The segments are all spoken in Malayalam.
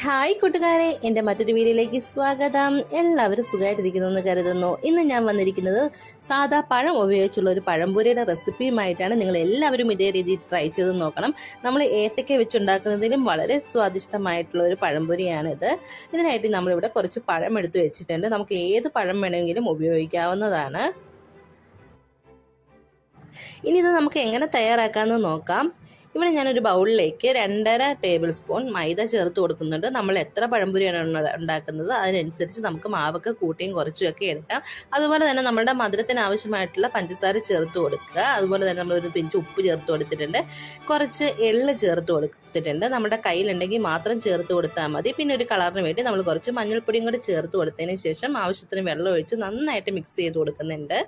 ഹായ് കൂട്ടുകാരെ എന്റെ മറ്റൊരു വീഡിയോയിലേക്ക് സ്വാഗതം. എല്ലാവരും സുഖമായിട്ടിരിക്കുന്നു എന്ന് കരുതുന്നു. ഇന്ന് ഞാൻ വന്നിരിക്കുന്നത് സാധാ പഴം ഉപയോഗിച്ചുള്ള ഒരു പഴംപൊരിയുടെ റെസിപ്പിയുമായിട്ടാണ്. നിങ്ങൾ എല്ലാവരും ഇതേ രീതിയിൽ ട്രൈ ചെയ്ത് നോക്കണം. നമ്മൾ ഏത്തക്ക വെച്ചുണ്ടാക്കുന്നതിലും വളരെ സ്വാദിഷ്ടമായിട്ടുള്ള ഒരു പഴംപൊരിയാണിത്. ഇതിനായിട്ട് നമ്മളിവിടെ കുറച്ച് പഴം എടുത്തു വെച്ചിട്ടുണ്ട്. നമുക്ക് ഏത് പഴം വേണമെങ്കിലും ഉപയോഗിക്കാവുന്നതാണ്. ഇനി ഇത് നമുക്ക് എങ്ങനെ തയ്യാറാക്കാമെന്ന് നോക്കാം. ഇവിടെ ഞാനൊരു ബൗളിലേക്ക് രണ്ടര ടേബിൾ സ്പൂൺ മൈദ ചേർത്ത് കൊടുക്കുന്നുണ്ട്. നമ്മൾ എത്ര പഴംപൊരിയാണ് ഉണ്ടാക്കുന്നത് അതിനനുസരിച്ച് നമുക്ക് മാവൊക്കെ കൂട്ടിയും കുറച്ചുമൊക്കെ എടുക്കാം. അതുപോലെ തന്നെ നമ്മുടെ മധുരത്തിന് ആവശ്യമായിട്ടുള്ള പഞ്ചസാര ചേർത്ത് കൊടുക്കുക. അതുപോലെ തന്നെ നമ്മൾ ഒരു പിഞ്ച് ഉപ്പ് ചേർത്ത് കൊടുത്തിട്ടുണ്ട്. കുറച്ച് എള്ള് ചേർത്ത് കൊടുത്തിട്ടുണ്ട്. നമ്മുടെ കയ്യിലുണ്ടെങ്കിൽ മാത്രം ചേർത്ത് കൊടുത്താൽ മതി. പിന്നെ ഒരു കളറിന് വേണ്ടി നമ്മൾ കുറച്ച് മഞ്ഞൾപ്പൊടിയും കൂടി ചേർത്ത് കൊടുത്തതിന് ശേഷം ആവശ്യത്തിന് വെള്ളം ഒഴിച്ച് നന്നായിട്ട് മിക്സ് ചെയ്ത് കൊടുക്കുന്നുണ്ട്.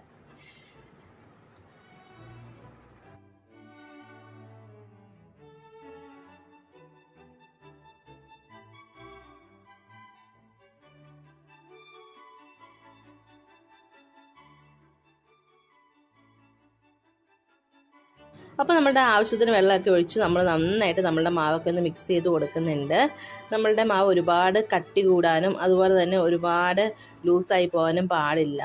അപ്പോൾ നമ്മുടെ ആവശ്യത്തിന് വെള്ളമൊക്കെ ഒഴിച്ച് നമ്മൾ നന്നായിട്ട് നമ്മളുടെ മാവൊക്കെ ഒന്ന് മിക്സ് ചെയ്ത് കൊടുക്കുന്നുണ്ട്. നമ്മളുടെ മാവ് ഒരുപാട് കട്ടി കൂടാനും അതുപോലെ തന്നെ ഒരുപാട് ലൂസായി പോകാനും പാടില്ല.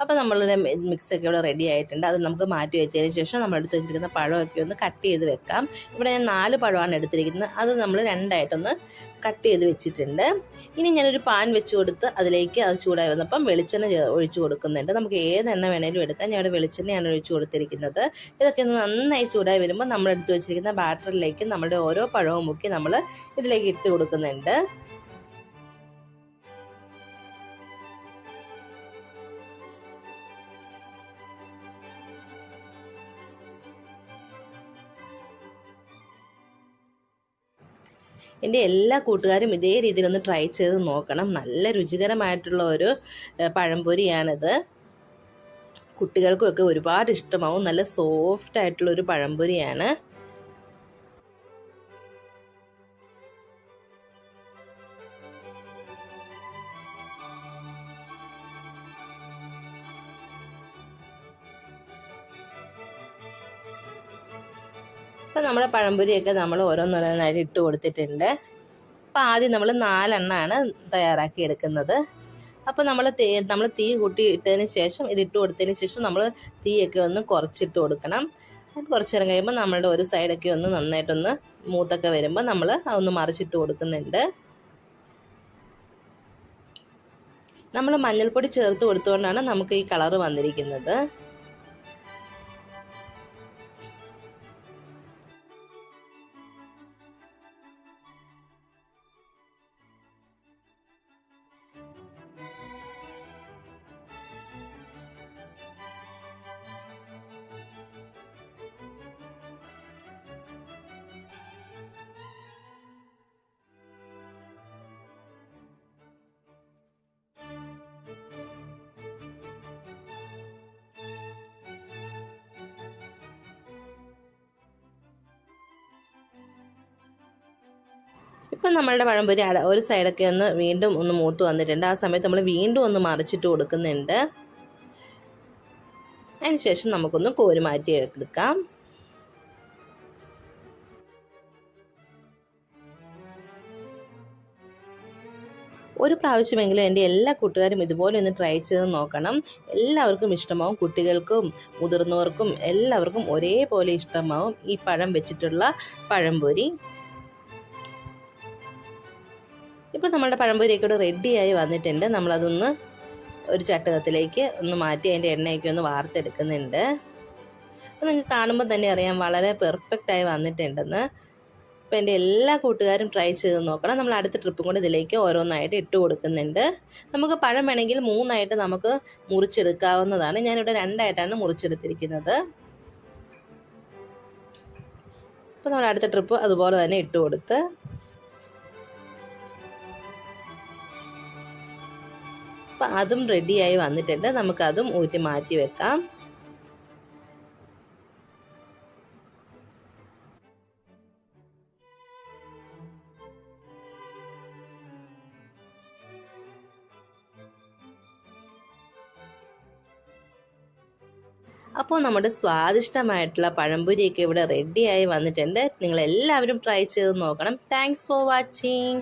അപ്പോൾ നമ്മളുടെ മിക്സൊക്കെ ഇവിടെ റെഡി ആയിട്ടുണ്ട്. അത് നമുക്ക് മാറ്റി വെച്ചതിന് ശേഷം നമ്മൾ എടുത്ത് വെച്ചിരിക്കുന്ന പഴമൊക്കെ ഒന്ന് കട്ട് ചെയ്ത് വെക്കാം. ഇവിടെ ഞാൻ നാല് പഴമാണ് എടുത്തിരിക്കുന്നത്. അത് നമ്മൾ രണ്ടായിട്ടൊന്ന് കട്ട് ചെയ്ത് വെച്ചിട്ടുണ്ട്. ഇനി ഞാനൊരു പാൻ വെച്ച് കൊടുത്ത് അതിലേക്ക് അത് ചൂടായി വന്നപ്പം വെളിച്ചെണ്ണ ഒഴിച്ച് കൊടുക്കുന്നുണ്ട്. നമുക്ക് ഏത് എണ്ണ വേണേലും എടുക്കാം. ഞാൻ ഇവിടെ വെളിച്ചെണ്ണയാണ് ഒഴിച്ച് കൊടുത്തിരിക്കുന്നത്. ഇതൊക്കെ ഒന്ന് നന്നായി ചൂടായി വരുമ്പോൾ നമ്മൾ എടുത്ത് വെച്ചിരിക്കുന്ന ബാറ്ററിലേക്ക് നമ്മുടെ ഓരോ പഴവും മുക്കി നമ്മൾ ഇതിലേക്ക് ഇട്ട് കൊടുക്കുന്നുണ്ട്. എന്റെ എല്ലാ കൂട്ടുകാരും ഇതേ രീതിയിൽ ഒന്ന് ട്രൈ ചെയ്ത് നോക്കണം. നല്ല രുചികരമായിട്ടുള്ള ഒരു പഴംപൊരിയാണിത്. കുട്ടികൾക്കൊക്കെ ഒരുപാട് ഇഷ്ടമാവും. നല്ല സോഫ്റ്റ് ആയിട്ടുള്ള ഒരു പഴംപൊരിയാണ്. അപ്പം നമ്മുടെ പഴംപൊരിയൊക്കെ നമ്മൾ ഓരോന്നോരോന്നായിട്ട് ഇട്ട് കൊടുത്തിട്ടുണ്ട്. അപ്പം ആദ്യം നമ്മൾ നാലെണ്ണമാണ് തയ്യാറാക്കി എടുക്കുന്നത്. അപ്പോൾ നമ്മൾ തീ നമ്മൾ തീ കൂട്ടി ഇട്ടതിന് ശേഷം ഇത് ഇട്ട് കൊടുത്തതിന് ശേഷം നമ്മൾ തീയൊക്കെ ഒന്ന് കുറച്ചിട്ട് കൊടുക്കണം. കുറച്ച് നേരം കഴിയുമ്പോൾ നമ്മളുടെ ഒരു സൈഡൊക്കെ ഒന്ന് നന്നായിട്ടൊന്ന് മൂത്തൊക്കെ വരുമ്പോൾ നമ്മൾ അതൊന്ന് മറിച്ചിട്ട് കൊടുക്കുന്നുണ്ട്. നമ്മൾ മഞ്ഞൾപ്പൊടി ചേർത്ത് കൊടുത്തുകൊണ്ടാണ് നമുക്ക് ഈ കളറ് വന്നിരിക്കുന്നത്. ഇപ്പം നമ്മളുടെ പഴംപൊരി അട ഒരു സൈഡൊക്കെ ഒന്ന് വീണ്ടും ഒന്ന് മൂത്ത് വന്നിട്ടുണ്ട്. ആ സമയത്ത് നമ്മൾ വീണ്ടും ഒന്ന് മറിച്ചിട്ട് കൊടുക്കുന്നുണ്ട്. അതിനുശേഷം നമുക്കൊന്ന് കോരി മാറ്റി എടുക്കാം. ഒരു പ്രാവശ്യമെങ്കിലും എന്റെ എല്ലാ കൂട്ടുകാരും ഇതുപോലെ ഒന്ന് ട്രൈ ചെയ്ത് നോക്കണം. എല്ലാവർക്കും ഇഷ്ടമാവും കുട്ടികൾക്കും മുതിർന്നവർക്കും എല്ലാവർക്കും ഒരേപോലെ ഇഷ്ടമാവും ഈ പഴം വെച്ചിട്ടുള്ള പഴംപൊരി. ഇപ്പോൾ നമ്മളുടെ പഴംപൊരിയൊക്കെ റെഡിയായി വന്നിട്ടുണ്ട്. നമ്മളതൊന്ന് ഒരു ചട്ടകത്തിലേക്ക് ഒന്ന് മാറ്റി അതിന്റെ എണ്ണയൊക്കെ ഒന്ന് വാർത്തെടുക്കുന്നുണ്ട്. അപ്പോൾ നിങ്ങൾക്ക് കാണുമ്പോൾ തന്നെ അറിയാം വളരെ പെർഫെക്റ്റായി വന്നിട്ടുണ്ടെന്ന്. അപ്പോൾ എന്റെ എല്ലാ കൂട്ടുകാരും ട്രൈ ചെയ്ത് നോക്കണം. നമ്മൾ അടുത്ത ട്രിപ്പും കൂടെ ഇതിലേക്ക് ഓരോന്നായിട്ട് ഇട്ട് കൊടുക്കുന്നുണ്ട്. നമുക്ക് പഴം വേണമെങ്കിൽ മൂന്നായിട്ട് നമുക്ക് മുറിച്ചെടുക്കാവുന്നതാണ്. ഞാനിവിടെ രണ്ടായിട്ടാണ് മുറിച്ചെടുത്തിരിക്കുന്നത്. അപ്പോൾ നമ്മൾ അടുത്ത ട്രിപ്പ് അതുപോലെ തന്നെ ഇട്ട് കൊടുത്ത് അപ്പം അതും റെഡിയായി വന്നിട്ടുണ്ട്. നമുക്കതും ഊറ്റി മാറ്റി വെക്കാം. അപ്പോൾ നമ്മുടെ സ്വാദിഷ്ടമായിട്ടുള്ള പഴംപൊരിയൊക്കെ ഇവിടെ റെഡിയായി വന്നിട്ടുണ്ട്. നിങ്ങൾ എല്ലാവരും ട്രൈ ചെയ്ത് നോക്കണം. Thanks for watching